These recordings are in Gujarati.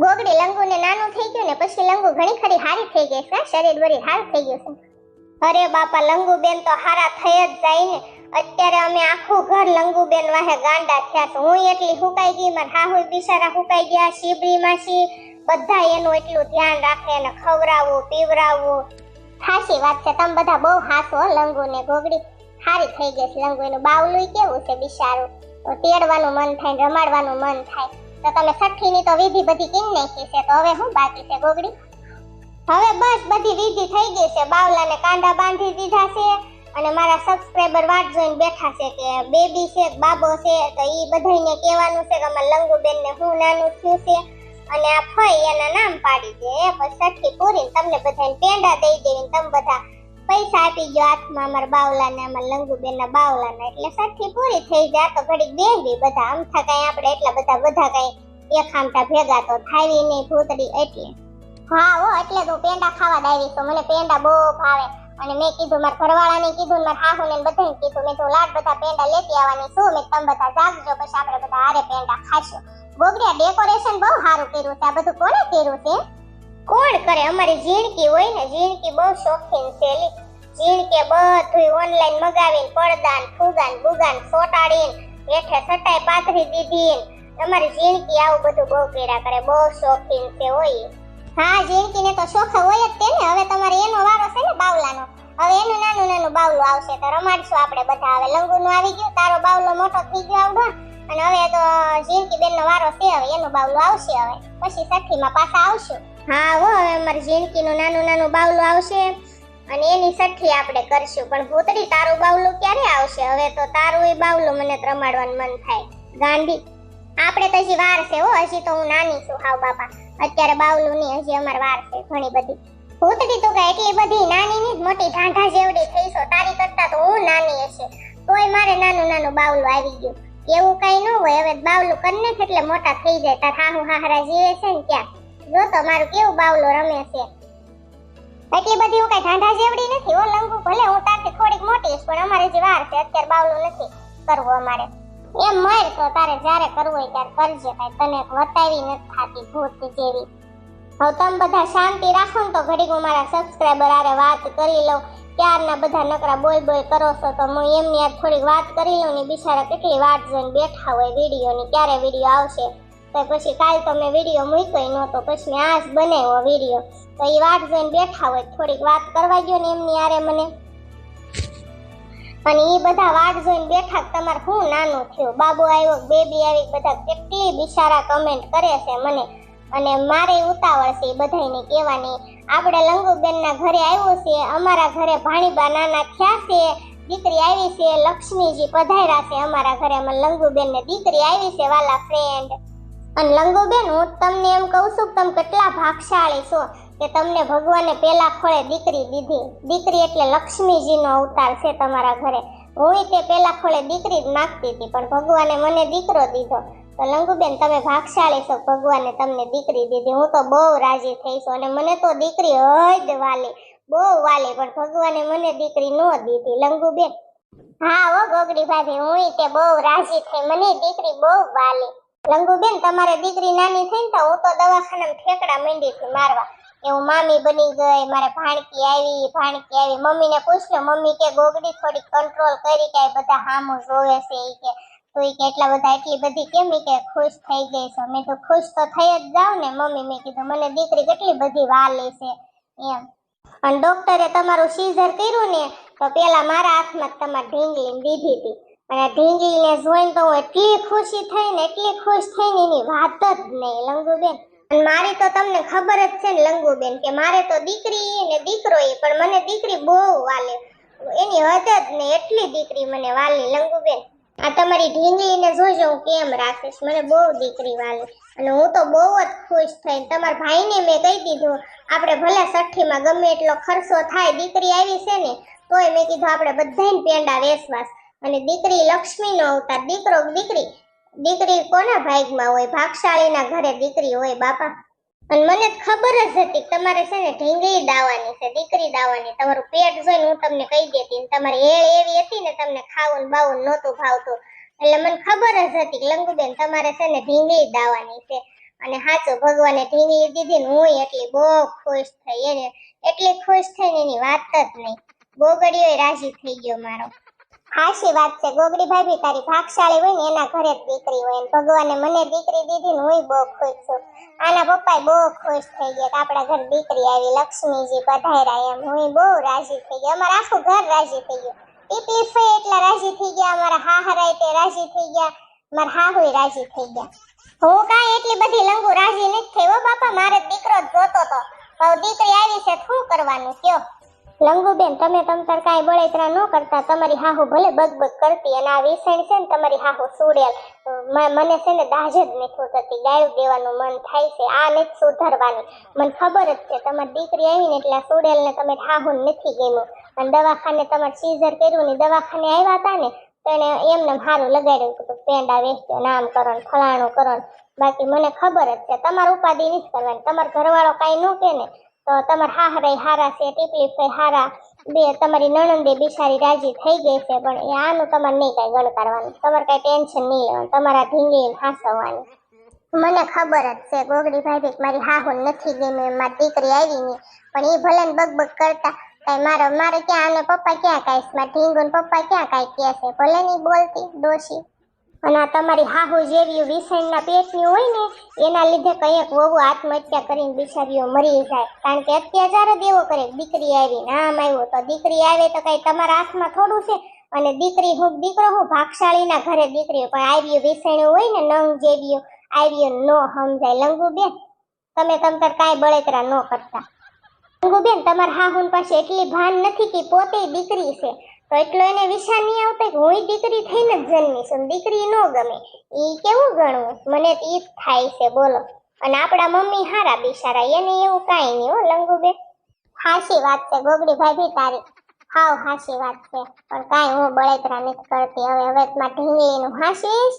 ગોગડી લંગુને નાનું થઈ ગયું ને પછી લંગુ ઘણી ખરી હારી થઈ ગઈ છે, શરીર બરી હારું થઈ ગયું છે. અરે બાપા લંગુ બેન તો હારા થઈ જ જાય ને. અત્યારે અમે આખું ઘર લંગુ બેન વાહે ગાંડા થયા છે. હું એટલી હુકાઈ ગઈ, મારા હાહુ બિચારા હુકાઈ ગયા, શિબરી માસી બધા એનું એટલું ધ્યાન રાખે અને ખવડાવવું પીવડાવવું ખાસી વાત છે, તમે બધા બહુ હાસો લંગુ ને ગોગડી. હારી થઈ ગઈ છે લંગુ, એનું બાવલું કેવું છે બિચારું? તો તેડવાનું મન થાય રમાડવાનું મન થાય. તો તમે છઠ્ઠીની તો વિધિ બધી કિન નાખી છે? તો હવે શું બાકી છે ગોગડી? હવે બસ બધી વિધિ થઈ ગઈ છે. બાવલાને કાંડા બાંધી દીધા છે અને મારા સબસ્ક્રાઇબર વાટ જોઈને બેઠા છે કે બેબી છે, બાબો છે, તો એ બધાયને કહેવાનું છે કે અમારા લંગુબેન ને હું નાનું થયું છે અને આ ફઈ એના નામ પાડી દે. પછી છઠ્ઠી પૂરી તમને બધાને પેંડા દઈ દેવીને તમે બધા પૈસા આપી ગયો હાથમાં અમારા બાવલાને, અમારા લંગુબેનના બાવલાને. એટલે છઠ્ઠી પૂરી થઈ જાય. તો ઘડીક બેહવી બધા. અમથા કઈ આપણે એટલા બધા બધા કઈ એક આમટા ભેગા તો થાવી નહીં ભૂતડી એટલે. હા, હો, એટલે તો પેંડા ખાવા દાવી તો મને પેંડા બહુ ભાવે. અને મેં કીધું, મારા ઘરવાળાને કીધું મારા હાહુને બધાને કીધું. મેં તો લાડ, બધા પેંડા લેતી આવવાની છું. મેં તમે બધા જાગજો, પછી આપણે બધા હારે પેંડા ખાશું. ગોગડિયા ડેકોરેશન બહુ સારું કર્યું છે. આ બધું કોને કર્યું છે? કોણ કરે? અમારી ઝીણકી હોય ને, ઝીણકી બહુ શોખીન એલી ઝીણકે બધું ઓનલાઈન મગાવીને પડદાન ફુગાન બુગાન ફોટાડીને, હેઠે સટાઈ પાથરી દીધી અમારી ઝીણકી આવું બધું બહુ કર્યા કરે, બહુ શોખીન છે હોય. હા, ઝીણકીને તો શોખ હોય જ તે ને. હવે તમારે એનો વારો છે ને, બાવલાનો. હવે એનું નાનું નાનું બાવલું આવશે તો રમાડશું આપણે બધા. હવે લંગુનું આવી ગયું, તારો બાવલો મોટો થઈ ગયો આવડો. અને હવે તો ઝીણકી બેનનો વારો છે, હવે એનું બાવલું આવશે હવે. પછી છઠ્ઠીમાં પાછા આવશું. હા, હો, હવે અમારી જિંદગીનું નાનું નાનું બાવલું આવશે અને એની સઠ્ઠી આપણે કરશું. પણ ભૂતડી તારું બાવલું ક્યારે આવશે? હવે તો તારું એ બાવલું મને રમાડવાનું મન થાય. ગાંધી, આપણે તો હજી વાર છે હો, હજી તો હું નાની છું. હાવ બાપા, અત્યારે બાવલું ની હજી અમારે વાર છે ઘણી બધી. ભૂતડી તું કે એટલી બધી નાની ની મોટી ઢાંઢા જેવડી થઈ છો, તારી કરતા તો હું નાની હશે. તોય મારે નાનું નાનું બાવલું આવી ગયું. એવું કઈ ન હોય, હવે બાવલું કરીને એટલે મોટા થઈ જાય. તાર હાહુ હાહરા જીવે છે ને ત્યાં. જો તમારું કેવું બાવલો રમે છે. એટલી બધી હું કઈ ઢાંઢા જેવડી નથી ઓ લંગુ. ભલે હું તારથી થોડીક મોટી પણ અમારે જે વાર છે, અત્યારે બાવલો નથી કરવું અમારે. એમ મર તો તારે જ્યારે કરવું હોય ત્યારે કરજે કાંઈ. તને વતાવી નથી થાતી ભૂત જેવી. હવે તમે બધા શાંતિ રાખો તો ઘડીક હું મારા સબસ્ક્રાઇબર આરે વાત કરી લઉં. ક્યારના બધા નકરા બોલ બોલ કરો છો તો હું એમની યાર થોડીક વાત કરી લઉં ને બિચારા કેટલી વાત જોઈને બેઠા હોય વિડીયોની, ક્યારે વીડિયો આવશે? તો પછી કાલ તો વીડિયો મૂક્યો નહોતો. પછી મેં આજ બનાવ્યો વીડિયો તો એ વાત જોઈને બેઠા હોય થોડીક વાત કરવા ગયો ને એમની આરે મને. અને એ બધા વાટ જોઈને બેઠા તમારે શું નાનું થયું? બાબુ આવ્યો, બેબી આવી, બધા કેટલી બિચારા કમેન્ટ કરે છે મને. અને મારે ઉતાવળ છે એ બધાને કહેવાની. આપણે લંગુબેનના ઘરે આવ્યું છે, અમારા ઘરે ભાણીબા નાના થયા છે, દીકરી આવી છે, લક્ષ્મીજી પધાર્યા છે અમારા ઘરે. અમારા લંગુબેનને દીકરી આવી છે, વાલા ફ્રેન્ડ અને લંગુબેન, હું તમને એમ કહું છું કે તમે કેટલા ભાગશાળી છો કે તમને ભગવાને પહેલા ખોળે દીકરી દીધી. દીકરી એટલે લક્ષ્મીજીનો અવતાર છે તમારા ઘરે. હું તે પેલા ખોળે દીકરી જ માગતી હતી, પણ ભગવાને મને દીકરો દીધો. તો લંગુબેન, તમે ભાગશાળી છો, ભગવાને તમને દીકરી દીધી. હું તો બહુ રાજી થઈ છું અને મને તો દીકરી હદ વાલી, બહુ વાલી, પણ ભગવાને મને દીકરી ન દીધી. લંગુબેન, હા ઓ ગોગડી ભાભી હું તે બહુ રાજી થઈ. મને દીકરી બહુ વાલી. લંગુબેન તમારે દીકરી નાની થઈ ને હું તો દવાખાનામાં ઠેકડા માંડી થી મારવા. કે મામી બની ગઈ, મારે ભાણકી આવી ભાણકી આવી. મમ્મીને પૂછ્યો, મમ્મી કે ગોગડી થોડી કંટ્રોલ કરી કે બધા હામું જોવે છે એ કે, તું કે એટલા બધા એટલી બધી કેમ કે ખુશ થઈ ગઈ છે? મેં તો ખુશ તો થઈ જ જાવ ને, મમ્મી. મેં કીધું, મને દીકરી કેટલી બધી વાલી છે. એમ. અને ડોક્ટરે તમારું સીઝર કર્યું ને, તો પેલા મારા હાથમાં તમારે ઢીંગલીને દીધી હતી. અને ઢીંગલીને જોઈને તો હું એટલી ખુશી થઈ ને એટલી ખુશ થઈ ને એની વાત જ નહીં, લંગુબેન. અને મારી તો તમને ખબર જ છે ને, લંગુબેન, કે મારે તો દીકરી ને દીકરો પણ મને દીકરી બહુ વાલે. એની હદ જ નહીં, એટલી દીકરી મને વાલી, લંગુબેન. આ તમારી ઢીંગલીને જોજો હું કેમ રાખીશ, મને બહુ દીકરી વાલી. અને હું તો બહુ જ ખુશ થઈ તમારા ભાઈને મેં કહી દીધું, આપણે ભલે સઠ્ઠીમાં ગમે એટલો ખર્ચો થાય, દીકરી આવી છે ને, તોય મેં કીધું, આપણે બધાને પેંડા વેસવાસ અને દીકરી લક્ષ્મીનો અવતાર, દીકરો દીકરી દીકરી કોના ભાગમાં હોય? ભાગશાળીના ઘરે દીકરી હોય બાપા? અને મને ખબર જ હતી તમારે છે ને ઢીંગલી દાવાની છે, દીકરી દાવાની. તમારું પેટ જોઈને હું તમને કહી દેતી તમારી હેળ એવી હતી ને તમને ખાવું બાવું નહોતું ભાવતું. એટલે મને ખબર જ હતી લંગુબેન તમારે છે ને ઢીંગલી દાવાની છે. અને સાચું ભગવાને ઢીંગલી દીધી ને હું એટલી બહુ ખુશ થઈ. એને એટલી ખુશ થઈને એની વાત જ નહીં. ગોગડીઓ રાજી થઈ ગયો મારો. હાશી વાત છે. ગોગડી ભાભી તારી ભાગશાળી હોય ને એના ઘરે જ દીકરી હોય ને ભગવાને મને દીકરી દીધી ને હું બહુ ખુશ છું. આના પપ્પા બહુ ખુશ થઈ ગયા કે આપણા ઘર દીકરી આવી, લક્ષ્મીજી પધાર્યા એમ. હું બહુ રાજી થઈ ગઈ. અમારું આખું ઘર રાજી થઈ ગયું. ટીપલી એટલા રાજી થઈ ગયા, અમારા હાહરાય તે રાજી થઈ ગયા, મારા હાહુય રાજી થઈ ગયા. હું કાંઈ એટલી બધી લંગુ રાજી નથી થઈ હો બાપા. મારે દીકરો જ જોતો તો. દીકરી આવી છે શું કરવાનું? કયો? લંગુબેન, તમે તમતર કાંઈ બળેતરા ન કરતા. તમારી હાહુ ભલે બગબગ કરતી અને આ વિષણ છે ને તમારી હાહુ સુડેલ. મને છે ને દાજ જ નથી થતી. ગાયું દેવાનું મન થાય છે. આ નથી સુધારવાની. મને ખબર જ છે, તમારી દીકરી આવી ને એટલે સુડેલ સુડેલને તમે હાહુ નથી ગમ્યું. અને દવાખાને તમારે સીઝર કર્યું ને દવાખાને આવ્યા હતા ને, તો એને એમને સારું લગાડ્યું હતું પેંડા વેચજો નામ કરો ને ફલાણું કરો ને બાકી મને ખબર જ છે, તમારે ઉપાધિ નથી કરવાની. તમારો ઘરવાળો કાંઈ ન કે ને. તો તમારા હાહરાય હારા છે, ટીપલી ફઈ હારા બે, તમારી નણંદે બિચારી રાજી થઈ ગઈ છે, પણ એ આનું તમારે નહીં કાંઈ ગણકારવાનું. તમારે કાંઈ ટેન્શન નહીં લેવાનું, તમારા ઢીંગી હાસવવાની. મને ખબર જ છે, ગોગડી ભાભી મારી હાહુન નથી ગમી, મારી દીકરી આવી નહીં પણ એ ભલે બગબગ કરતા કાંઈ મારો, મારે ક્યાં અને પપ્પા ક્યાં કાંઈ મારા ઢીંગુ ને પપ્પા ક્યાં કાંઈ કહે છે ભલે નહીં બોલતી, ડોશી. અને આ તમારી હાહુ જેવી વિષણના પેટની હોય ને, એના લીધે કંઈક વહુ આત્મહત્યા કરીને બિચારીઓ મરી જાય. કારણ કે અત્યાચાર જ એવો કરે, દીકરી આવી, નામ આવ્યો તો દીકરી આવે તો કંઈ તમારા હાથમાં થોડું છે? અને દીકરી હું, દીકરો હું, ભાગશાળીના ઘરે દીકરી પણ આવ્યું વિષણ્યું હોય ને, નંગ જેવીઓ આવ્યું નો સમજાય. લંગુ બેન તમે તમતર કાંઈ બળેતરા ન કરતા. લંગુબેન, તમારા હાહુન પાસે એટલી ભાન નથી કે પોતે દીકરી છે. તો એટલો એને વિચાર નહીં આવતો કે હું દીકરી થઈને જ જન્મી છું ને દીકરી ન ગમે. એ કેવું ગણવું? મને તો ઈ જ થાય છે, બોલો. અને આપણા મમ્મી હારા બિચારા, એને એવું કાંઈ નહીં હો લંગુબે હાશી વાત છે, ગોગડી ભાભી તારી. હાવ હાશી વાત છે, પણ કાંઈ હું બળેતરા નથી કરતી. હવે હવે માં ઢીંગલીનું હાશીશ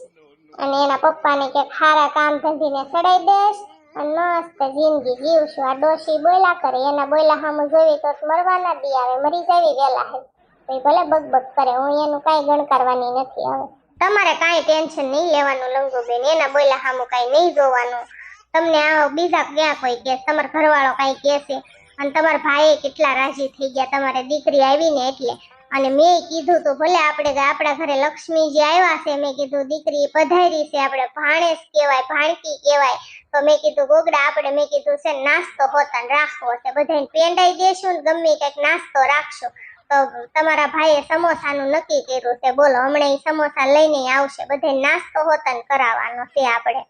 અને એના પપ્પાને કે ખારા કામ ધંધીને ચડાઈ દઈશ અને મસ્ત જિંદગી જીવશું. આ ડોશી બોલા કરે, એના બોલા સામે જોવી તો મરવાના દી આવે, મરી જવી વેલા હે. તો એ ભલે બગબગ કરે, હું એનું કાંઈ ગણ કરવાની નથી હવે. તમારે કાંઈ ટેન્શન નહીં લેવાનું લંગુબેન એના બોલા હામુ કાંઈ નહીં જોવાનું. તમને આ બીજા ક્યાં કોઈ કે તમારા ઘરવાળો કાંઈ કહેશે અને તમારા ભાઈ કેટલા રાજી થઈ ગયા, તમારે દીકરી આવીને એટલે. અને મેં કીધું તો ભલે આપણે આપણા ઘરે લક્ષ્મીજી આવ્યા છે, મેં કીધું દીકરી પધારી છે, આપણે ભાણેશ કહેવાય, ભાણકી કહેવાય. તો મેં કીધું, ગોગડા, આપણે મેં કીધું છે નાસ્તો હોતા રાખવો છે બધાને પેંડાઈ દેશું ને ગમે કંઈક નાસ્તો રાખશું. તો તમારા ભાઈએ સમોસાનું નક્કી કર્યું છે. બોલો, હમણાં સમોસા લઈને આવશે. બધે નાસ્તો હોતન કરાવવાનો છે આપણે.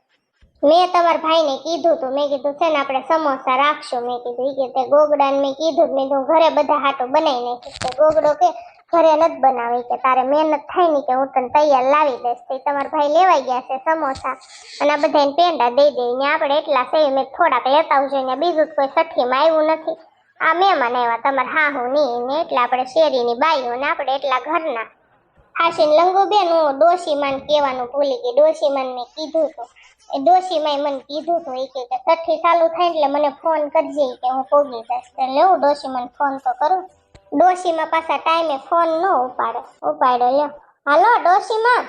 મેં તમારા ભાઈને કીધું તું. મેં કીધું, છે ને, આપણે સમોસા રાખશું. મેં કીધું એ કે તે ગોગડાને મેં કીધું મેં કીધું ઘરે બધા હાટું બનાવી નાખીશ. કે ગોગડો કે, ઘરે નથી બનાવી કે, તારે મહેનત થાય ને કે હું તને તૈયાર લાવી દઈશ. તે તમારા ભાઈ લેવાઈ ગયા છે સમોસા. અને બધાને પેંડા દઈ દઈ ને આપણે એટલા છે, મેં થોડાક લેતા આવજો. ને બીજું કોઈ સઠીમાં આવ્યું નથી. આ મેં મનાવ્યા, તમારે હા હું ની ને એટલે આપણે શેરીની બાઈઓ ને, આપણે એટલા ઘરના. હાશીન લંગુ બેન હું ડોશીમાન કહેવાનું ભૂલી ગઈ, ડોશીમાન મેં કીધું હતું. એ ડોશીમાએ મને કીધું હતું, એ કે છઠ્ઠી ચાલુ થાય એટલે મને ફોન કરજે કે હું પોગી જઈશ. એટલે હું ડોશીમાન ફોન તો કરું. ડોશીમાં પાછા ટાઈમે ફોન ન ઉપાડે, ઉપાડ્યો, લ્યો. હાલો, ડોશીમાં.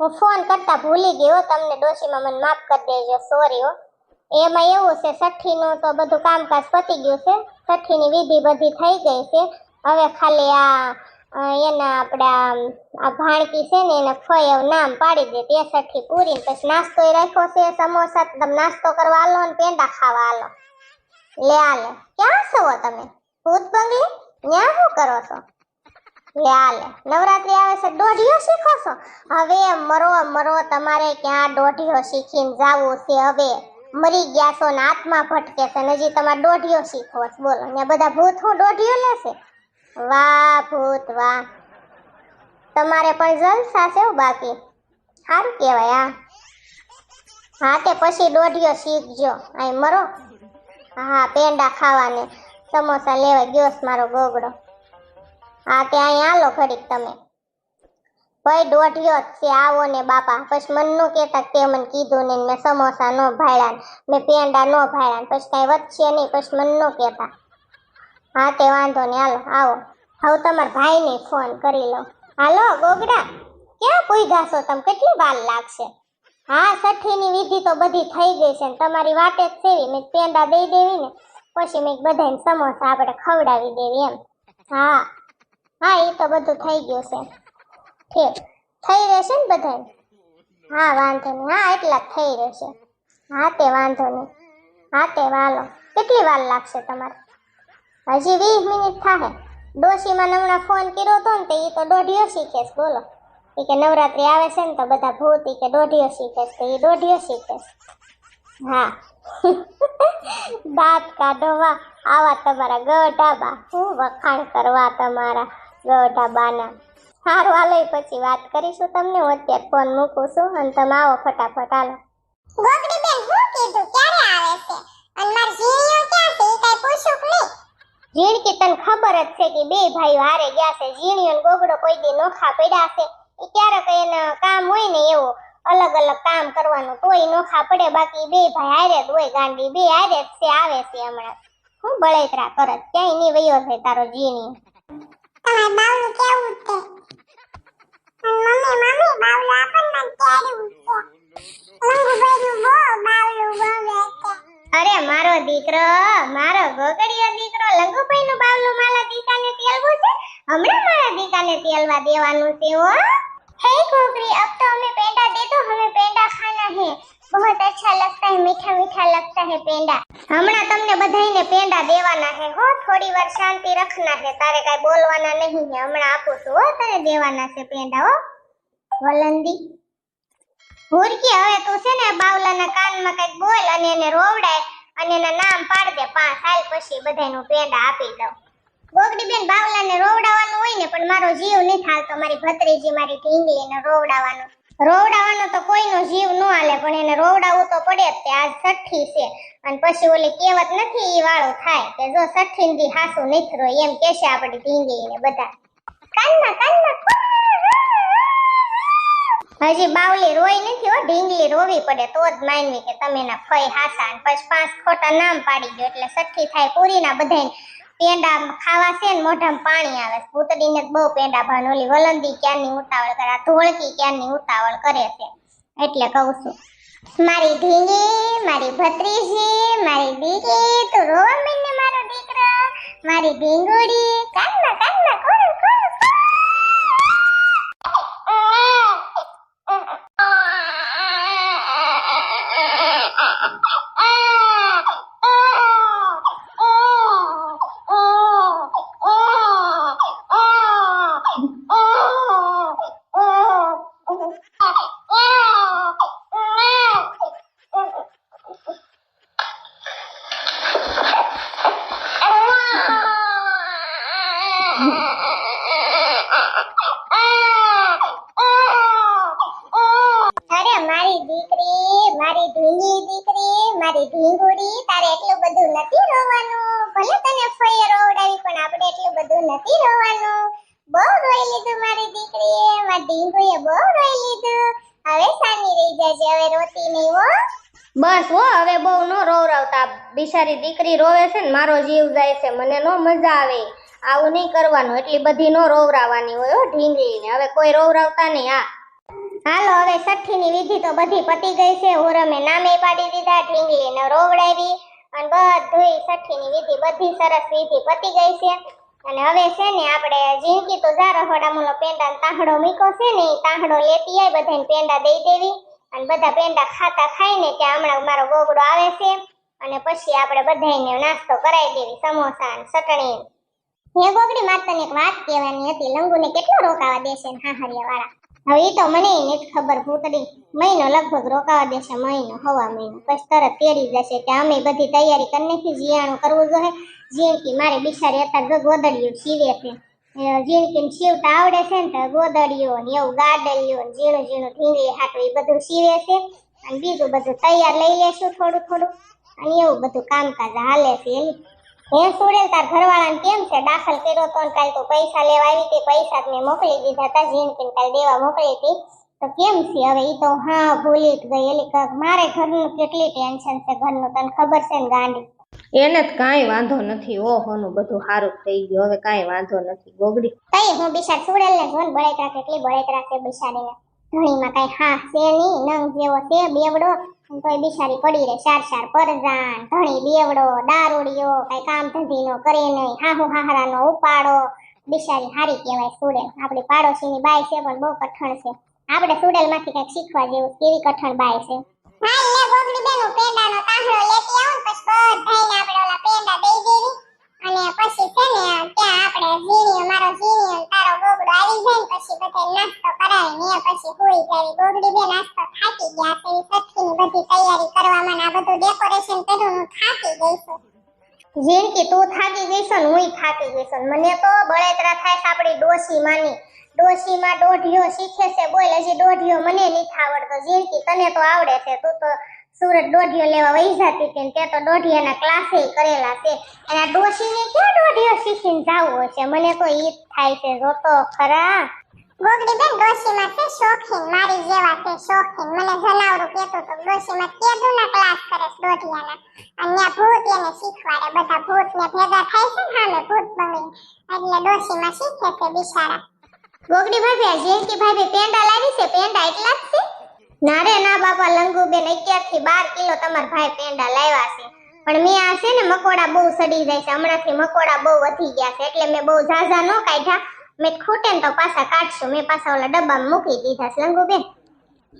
હું ફોન કરતા ભૂલી હો, તમને ડોશીમાં મને માફ કરી દેજો સોરી હો. એમાં એવું છે છઠ્ઠીનું તો બધું કામકાજ પતી ગયું છે. છઠ્ઠીની વિધિ બધી થઈ ગઈ છે. હવે ખાલી આ એના આપણા આ ભાણકી છે ને એને ફય નામ પાડી દે, તે છઠ્ઠી પૂરી પછી નાસ્તો રાખ્યો છે, સમોસા તમે નાસ્તો કરવા આલો ને પેંડા ખાવા આલો. લે આલે. ક્યાં છો તમે? ભૂત બંગલી? ન્યા શું કરો છો? લે આલે. નવરાત્રી આવે છે દોઢીઓ શીખો છો? હવે મરો મરો, તમારે ક્યાં દોઢીઓ શીખીને જાવું છે હવે? મરી ગયા છો ને આત્મા ભટકે છે ને હજી તમારે દોઢિયો શીખવો છે. બોલો ને બધા ભૂત હું દોઢિયો લેશે વાહ ભૂત, વાહ. તમારે પણ જલસા છે બાકી. સારું કહેવાય, હા. હા, તે પછી દોઢિયો શીખજો. અહીં મરો. હા, પેંડા ખાવાને. સમોસા લેવા ગયો મારો ગોગડો. હા, તે અહીં આલો ઘડીક તમે. ભાઈ દોઢિયો જ છે, આવો ને બાપા. પછી મનનું કહેતા તે મને કીધું ને મેં સમોસા નો ભાડ્યા ને મેં પેંડા નો ભાડ્યા પછી કાંઈ વધશે નહીં પછી મનનું કહેતા. હા, તે વાંધો નહીં. હાલો, આવો. હવે તમારા ભાઈને ફોન કરી લો હાલો, ગોગડા, ક્યાં પૂગ્યા છો તમે? કેટલી વાર લાગશે? હા, સઠ્ઠીની વિધિ તો બધી થઈ ગઈ છે ને તમારી વાટે જ સેવી. મેં પેંડા દઈ દેવી ને, પછી મેં બધાને સમોસા આપણે ખવડાવી દેવી એમ. હા હા એ તો બધું થઈ ગયું છે. ઠીક થઈ રહેશે ને બધાને હા, વાંધો નહીં. હા, એટલા થઈ રહેશે. હા, તે વાંધો નહીં. હા, તે વાલો. કેટલી વાર લાગશે તમારે? હજી વીસ મિનિટ થાય ડોશીમાં હમણાં ફોન કર્યો હતો ને તે એ તો દોઢિયો છે. બોલો. એ કે નવરાત્રી આવે છે ને તો બધા ભૂત એ કે દોઢિયો શીખે છે. તો એ દોઢિયો શીખે છે. હા. દાંત કાઢો વાહ આવા તમારા ગઢાબા. હું વખાણ કરવા તમારા ગઢાબાના. સારું હાલો પછી વાત કરીશું તમને. હું અત્યારે ફોન મૂકું છું અને તમે આવો ફટાફટ હાલો. ગોગડી બેન હું કીધું ક્યારે આવે છે? અને માર જીણીઓ ક્યાં છે? ઈ કાંઈ પૂછ્યું કે નહીં? તને ખબર જ છે કે બે ભાઈઓ હારે ગયા છે. ઝીણીઓ ને ગોગડો કોઈ દી નોખા પડ્યા છે. એ ક્યારેક એને કામ હોય ને એવું અલગ અલગ કામ કરવાનું તોય નોખા પડે બાકી બે ભાઈ હારે જ હોય ગાંડી. બે હારે જ છે આવે છે હમણાં. હું બળેતરા કરત. ક્યાંય નહીં વયો છે તારો ઝીણી તમારે બાવલું કેવું છે? મમ્મી મમ્મી બાવલા પણ મને તેડું છે બાવલું બહુ છે અરે મારો દીકરો મારો ગોગડિયો દીકરો લંગુભાઈનું બાવલું મારા દીકાને તેલવું છે? હમણાં મારા દીકાને તેલવા દેવાનું છે હો. હે ગોગડી અબ તો હમે પેંડા દે દો પેંડા ખાના હે. બહુત અચ્છા લગતા હે, મીઠા મીઠા લગતા હે પેંડા. હમણાં તમને બધાઈને પેંડા દેવાના હે હો, થોડી વાર શાંતિ રખના હે. તારે કાઈ બોલવાના નહીં હે, હમણાં આપું છું હો, તને દેવાના છે પેંડા હો. વલંદી. હુરકી હવે તું છે ને બાવલાના કાનમાં કંઈક બોલ અને એને રોવડાય અને એના નામ પાડ દે પાંચ, હાલ પછી બધાનું પેંડા આપી દઉં. ગોગડી બેન બાવલાને રોવડાવવાનું હોય ને, પણ મારો જીવ નહીં થાય તો મારી ભત્રીજી મારી ઢીંગલીને રોવડાવવાનું. રોવડાવવાનો તો કોઈનો જીવ ન હાલે, પણ એને રોવડાવવું તો પડે જ તે આજ છઠ્ઠી છે. અને પછી ઓલી કહેવત નથી એ વાળું થાય. કે જો છઠ્ઠી દી હાસુ નીથરો, એમ કહેશે આપણી ઢીંગલીને બધા. કાનમાં કાનમાં હજી બાવલી રોઈ નથી હો, ઢીંગલી રોવી પડે તો જ માનવી કે તમે ના ફઈ હાસા અને પછી પાંચ ખોટા નામ પાડી દો એટલે સઠ્ઠી થાય પૂરીના બધાય પેંડા ખાવા છે ને મોઢામાં પાણી આવે છે. પૂતળીને બહુ પેંડા ભાન. ઓલી વલંદી ક્યારની ઉતાવળ કરે, આ ધોળકી ક્યારની ઉતાવળ કરે છે. એટલે કહું છું, મારી ઢીંગી, મારી ભત્રીજી, મારી દીકરી, તું રોવા મીને મારો દીકરો. મારી ભીંગોડી કાનમાં કાનમાં કોણ કોણ અરે મારી દીકરી મારી ઢીંગી દીકરી મારી ઢીંગુડી તારે એટલું બધું નથી રોવાનું ભલે તને ફઈએ રોવડાવી પણ આપણે એટલું બધું નથી રોવાનું બહુ રોઈ લીધું મારી દીકરીએ મારી ઢીંગુએ બહુ રોઈ લીધું હવે સાની રહી જજે હવે રોતી નહીં હો બસ હો હવે બહુ ન રોવરાવતા બિચારી દીકરી રોવે છે ને, મારો જીવ જાય છે, મને નો મજા આવે. આવું નહીં કરવાનું, એટલી બધી નો રોવરાવાની હોય ઢીંગલીને. હવે કોઈ રોવરાવતા નહીં આ હાલો, હવે છઠ્ઠીની વિધિ તો બધી પતી ગઈ છે. હોરમે નામે પાડી દીધા, ઢીંગલીને રોવડાવી. અને બધુંય છઠ્ઠીની વિધિ, બધી સરસ વિધિ પતી ગઈ છે. અને હવે છે ને, આપણે જિંદગી તો જા રહોડામોનો પેંડા તાહડો મીકો છે ને તાહડો લેતી આવી બધાને પેંડા દઈ દેવી. અને બધા પેંડા ખાતા ખાઈને ત્યાં હમણાં મારો ગોગડો આવે છે. અને પછી આપણે બધાને નાસ્તો કરાવી દેવી, સમોસા અને ચટણી હે ગોગડી એક વાત કહેવાની હતી. લંગુને કેટલો રોકાવા દેશે ને હાહરિયા વાળા હવે તો મને નથી ખબર ભૂતડી મહિનો લગભગ રોકાવા દેશે, મહિનો, હવા મહિનો. પછી તરત તેડી જશે કે અમે બધી તૈયારી કરી નાખી, જીયાણું કરવું જોઈએ. જીણકી મારે બિચારી અત્યારે ગોદડિયું સીવે છે. જીણકી સીવતા આવડે છે ને તો ગોદડિયું ને એવું ગાડલિયું ને ઝીણું ઝીણું ઢીંગલી હાટું એ બધું સીવે છે. અને બીજું બધું તૈયાર લઈ લેશું થોડું થોડું. અને એવું બધું કામકાજ હાલે છે. એની હે સુરેલ તાર ઘરવાળાને કેમ છે દાખલ કર્યો તો ને કાલ તો પૈસા લેવા આવી હતી પૈસા મેં મોકલી દીધા હતા જીનકીને કાલ દેવા મોકલી હતી. તો કેમ છે હવે? ઈ તો હા ભૂલી જ ગઈ. એટલે મારે ઘરનું કેટલી ટેન્શન છે ઘરનું? તને ખબર છે ને ગાંડી? એને જ કાંઈ વાંધો નથી. ઓહોનું બધું સારું થઈ ગયું. હવે કાંઈ વાંધો નથી. ગોગડી. તઈ હું બિશાર સુરેલ ને જોન બળેતરા કેટલી બળેતરા છે બિચારીને ધણીમાં કઈ હા છે નંગ જેવો છે, બેવડો કોઈ બિચારી પડી રહે ચાર ચાર પરજાણ, ધણી બેવડો, દારૂડિયો, કઈ કામ ધંધી નો કરે નહીં, હાહુ હાહરાનો ઉપાડો. બિચારી હારી કહેવાય સુડેલ. આપણી પાડોશીની બાય છે પણ બહુ કઠણ છે. આપણે સુડેલમાંથી કંઈક શીખવા જેવું કેવી કઠણ બાય છે. હા, લે ગોગડી બેન પેંડાનો તાહડો લેતી આવું પછી બધાયને આપણે ઓલા પેંડા દઈ દેવી. અને પછી છે ને ત્યાં આપણે ઝીણીઓ મારો ઝીણીઓ ને તારો ગોગડો આવી જાય પછી બધે નાસ્તો કરાય. ને પછી હોઈ જાય ગોગડી બે નાસ્તો થાકી ગયા છે. સઠ્ઠીની બધી તૈયારી કરવામાં આ બધું ડેકોરેશન કર્યું હું થાકી ગઈ છું. જિંદગી તું થાકી ગઈ ને હું થાકી ગઈ છું. મને તો બળેતરા થાય છે આપણી ડોશી માની ડોશીમાં દોઢિયો શીખે છે બોલ, હજી દોઢિયો મને નથી આવડતો. જિંદગી તને તો આવડે છે. તું તો સુરત દોઢિયો લેવા વહી જતી હતી તે તો દોઢિયાના ક્લાસે કરેલા છે. એના ડોશીને ક્યાં દોઢિયો શીખીને જવું હશે? મને તો ઈ થાય છે. જોતો ખરા? ગોગડી બેન ડોશીમાં છે શોખીન? મારી જેવા છે શોખીન? મને જનાવરું કહેતું હતું ડોશીમાં કેદુના ક્લાસ કરે દોઢિયાના? અને ભૂત એને શીખવાડે. બધા ભૂત ને ભેગા થાય છે સામે ભૂત બની એટલે ડોશીમાં શીખે છે બિચારા. ગોગડી ભાભી આ જયંતિ ભાભી પેંડા લાવી છે? પેંડા એટલા જ છે? ના ના બાપા લંગુબેન અગિયારથી બાર કિલો તમારા ભાઈ પેંડા લાવ્યા છે. પણ મેં આ છે ને મકોડા બહુ સડી જાય છે. હમણાંથી મકોડા બહુ વધી ગયા છે. એટલે મેં બહુ ઝાઝા ન કાઢ્યા. મેં ખૂટે ને તો પાછા કાઢશું. મેં પાછા ઓલા ડબ્બામાં મૂકી દીધા છે લંગુબેન.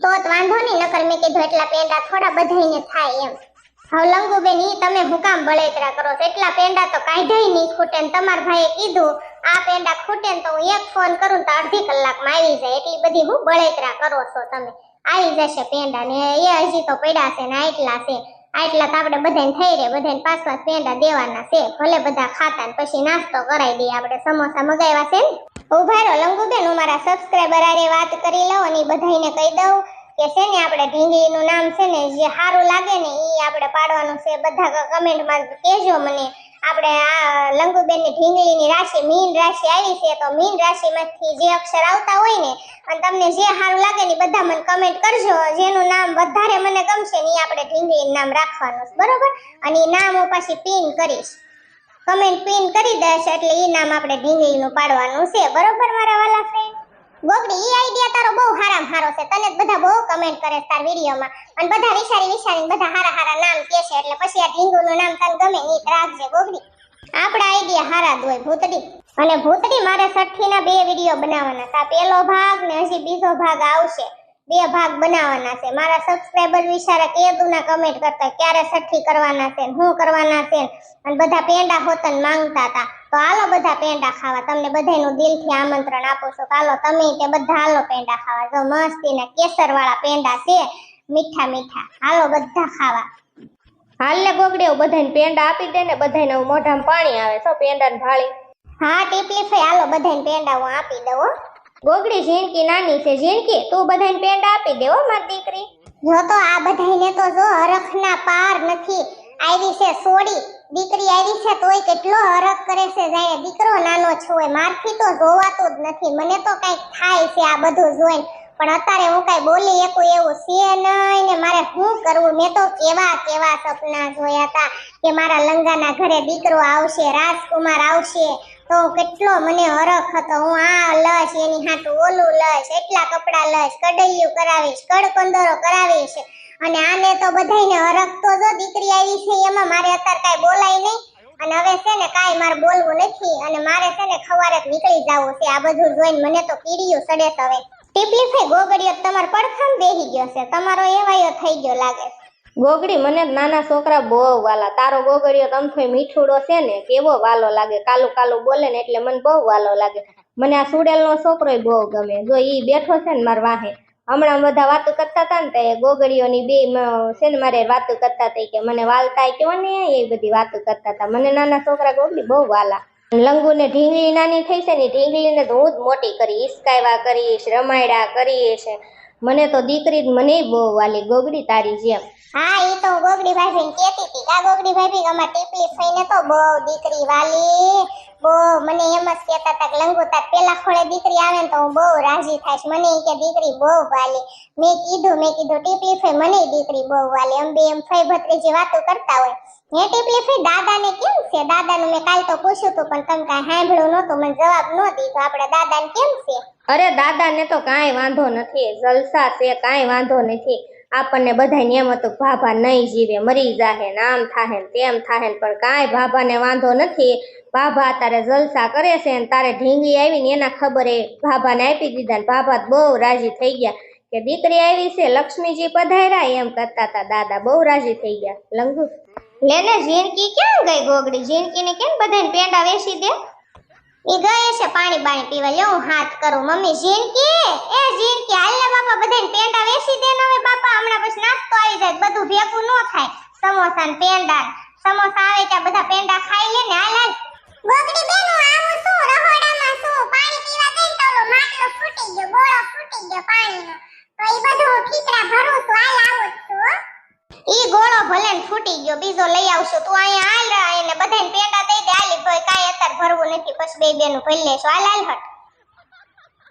તો વાંધો નહીં, નકર મેં કીધું એટલા પેંડા થોડા બધાઈને થાય એમ. હવે લંગુબેન, ઈ તમે હું બળેતરા કરો છો. એટલા પેંડા તો કાઢ્યાય નહીં ખૂટે ને તમારા ભાઈએ કીધું, આ પેંડા ખૂટે ને તો હું એક ફોન કરું તો અડધી કલાકમાં આવી જાય. એટલી બધી હું બળેતરા કરો છો તમે. આવી જશે પેંડા ને એ હજી તો પડ્યા છે ને આટલા છે. આટલા તો આપણે બધાને થઈ રહે, બધાને પાંચ પાંચ પેંડા દેવાના છે. ભલે બધા ખાતા ને પછી નાસ્તો કરાવી દઈએ, આપણે સમોસા મગાવ્યા છે ને. ઊભા રહો લંગુબેન, હું મારા સબસ્ક્રાઈબર આરે વાત કરી લઉં અને બધાને કહી દઉં કે છે ને આપણે ઢીંગલીનું નામ છે ને જે સારું લાગે ને એ આપણે પાડવાનું છે. બધા કમેન્ટમાં કહેજો મને. આપણે આ લંગુબેનની ઢીંગલીની રાશિ, મીન રાશિ આવી છે, તો મીન રાશિમાંથી જે અક્ષર આવતા હોય ને, અને તમને જે સારું લાગે ને બધા મને કમેન્ટ કરજો. જેનું નામ વધારે મને ગમશે ને એ આપણે ઢીંગલીનું નામ રાખવાનું બરોબર? અને એ નામ હું પાછી પિન કરીશ. કમેન્ટ પિન કરી દઈશ એટલે એ નામ આપણે ઢીંગલીનું પાડવાનું છે, બરોબર, મારા વાલા ફ્રેન્ડ ગોગડી, ઈ આઈડિયા તારો બહુ હારામ હારો છે. તને બધા બહુ કમેન્ટ કરે તાર વિડીયોમાં અને બધા વિચારી વિચારીને બધા હારા હારા નામ કહે છે. એટલે પછી આ ઢીંગુનું નામ તને ગમે ને રાખજે ગોગડી. આપડા આઈડિયા હારા જ હોય ભૂતડી. અને ભૂતડી મારે સઠ્ઠીના બે વીડિયો બનાવવાના હતા પેલો ભાગ ને હજી બીજો ભાગ આવશે. બે ભાગ બનાવવાના છે. મારા સબસ્ક્રાઇબર વિચારા કેદુના કમેન્ટ કરતા ક્યારે સઠ્ઠી કરવાના છે હું કરવાના છે અને બધા પેંડા હોતન માંગતા હતા. તો હાલો બધા પેંડા ખાવા. તમને બધાનું દિલથી આમંત્રણ આપું છું. હાલો તમે તે બધા હાલો પેંડા ખાવા. જો મસ્તીના કેસર વાળા પેંડા છે મીઠા મીઠા. હાલો બધા ખાવા. હાલ ને ગોગડીઓ બધાને પેંડા આપી દે ને બધાને મોઢામાં પાણી આવે. છો પેંડા ભાળી હા ટીપલી ફઈ હાલો બધાને પેંડા હું આપી દઉં. ગોગડી ઝીણકી નાની છે. ઝીણકી તું બધાને પેંડા આપી દે હો મારી દીકરી. જો તો આ બધાને તો જો હરખના પાર નથી. આવી છે સોડી દીકરી આવી છે, તોય કેટલો હરખ કરે છે જાય દીકરો નાનો છે મારથી તો જોવાતું જ નથી. મને તો કંઈક થાય છે આ બધું જોઈને. પણ અત્યારે હું કઈ બોલી એકું એવું છે નહીં ને મારે શું કરવું? મેં તો કેવા કેવા સપના જોયા હતા કે મારા લંગાના ઘરે દીકરો આવશે, રાજકુમાર આવશે. તો કેટલો મને હરખ હતો. હું આ લઈશ એની હાટું ઓલું લઈશ એટલા કપડાં લઈશ કડૈયું કરાવીશ, કડકંદરો કરાવીશ. અને આને તો બધાયને હરખતો જો દીકરી આવી છે, એમાં મારે અત્યારે કાઈ બોલાય નહીં. અને હવે છે ને કાઈ મારે બોલવું નથી. અને મારે છે ને ખવારે જ નીકળી જવું છે. આ બધું જોઈને મને તો કીડીયું સડે હવે. ટીપલી ફઈ ગોગડીયો તમાર પડખામ બેહી ગયો છે. તમારો એવાયો થઈ ગયો લાગે ગોગડી મને નાના છોકરા બહુ વાલા. તારો ગોગડીયો તમથો મીઠુડો છે ને, કેવો વાલો લાગે. કાલું કાલું બોલે ને એટલે મને બહુ વાલો લાગે. મને આ સુડેલનો છોકરો બહુ ગમે. જો ઈ બેઠો છે ને મારા વાહે હમણાં બધા વાતો કરતા હતા ને તે ગોગડીઓની બે છે ને મારે વાતો કરતા હતા કે મને વાલતા કયો ને, એ બધી વાતો કરતા હતા. મને નાના છોકરા ગોગડી બહુ વાલા. લંગુ ને ઢીંગલી નાની થઈ છે ને ઢીંગલીને તો હું જ મોટી કરી ઈસકાયવા કરીશ, રમાયડા કરીશ. મને તો દીકરી જ મને બહુ વાલી, ગોગડી તારી જેમ. હા એ તો ગોગડી ભાભી કેતી હતી કા ગોગડી ભાભી અમાર ટીપલી ફઈને તો બહુ દીકરી વાલી. બહુ મને એમ જ કહેતા હતા કે લંગોતા પેલા ખોળે દીકરી આવે ને તો હું બહુ રાજી થાય મને કે દીકરી બહુ વાલી. મેં કીધું મેં કીધું, ટીપલી ફઈ મને દીકરી બહુ વાલી. એમ બે, એમ ફઈ ભત્રીજી વાતો કરતા હોય. હે ટીપલી ફઈ દાદાને કેમ છે? દાદાનું મેં કાલ તો પૂછ્યું હતું પણ તમે કાંઈ સાંભળ્યું નહોતું, મને જવાબ ન દીધો. આપણે દાદાને કેમ છે? અરે દાદાને તો કાંઈ વાંધો નથી. જલસા છે, કાંઈ વાંધો નથી. આપણને બધા એમ ભાભા નહીં જીવે, મરી જાહે ને આમ થાહે તેમ થાહે પણ કાંઈ ભાભાને વાંધો નથી. ભાભા તારે જલસા કરે છે ને તારે ઢીંગી આવી ને એના ખબરે ભાભાને આપી દીધા ને ભાભા બહુ રાજી થઈ ગયા કે દીકરી આવી છે, લક્ષ્મીજી પધાર્યા એમ કરતા હતા દાદા બહુ રાજી થઈ ગયા. લંગુ. લેને ઝીણકી ક્યાં ગઈ ગોગડી? ઝીણકીને કેમ બધાને પેંડા વેસી દે? ઈ ગયે છે પાણી પાણી પીવા. લ્યો, હું હાથ કરું. મમ્મી, ઝીણકી? એ ઝીણકી, હાલ ને બાપા બધાને પેંડા વેસી દે ને બાપા. હમણાં પછી નાસ્તો આવી જાય, બધું ભેગું ન થાય. સમોસા ને પેંડા સમોસા આવે ત્યાં બધા પેંડા ખાઈ લે ને હાલ હાલ. ગોગડી બેનો, આવું શું? રહોડામાં છું પાણી પીવા ગઈ તો ઓલો માટલો ફૂટી ગયો, ગોળો ફૂટી ગયો પાણીનો. તો એ બધું ખીચડા ભરું છું. હાલ, આવું છું, હો. ઈ ગોળો ભલે ફૂટી ગયો, બીજો લઈ આવશું. તું અહીંયા હાલ એને બધાને પેંડા દઈ દે. હાલી ભાઈ કાંઈ અત્યારે ભરવું નથી, પછી બે બેનું ભરી લેશું. હાલ હાલ હટ.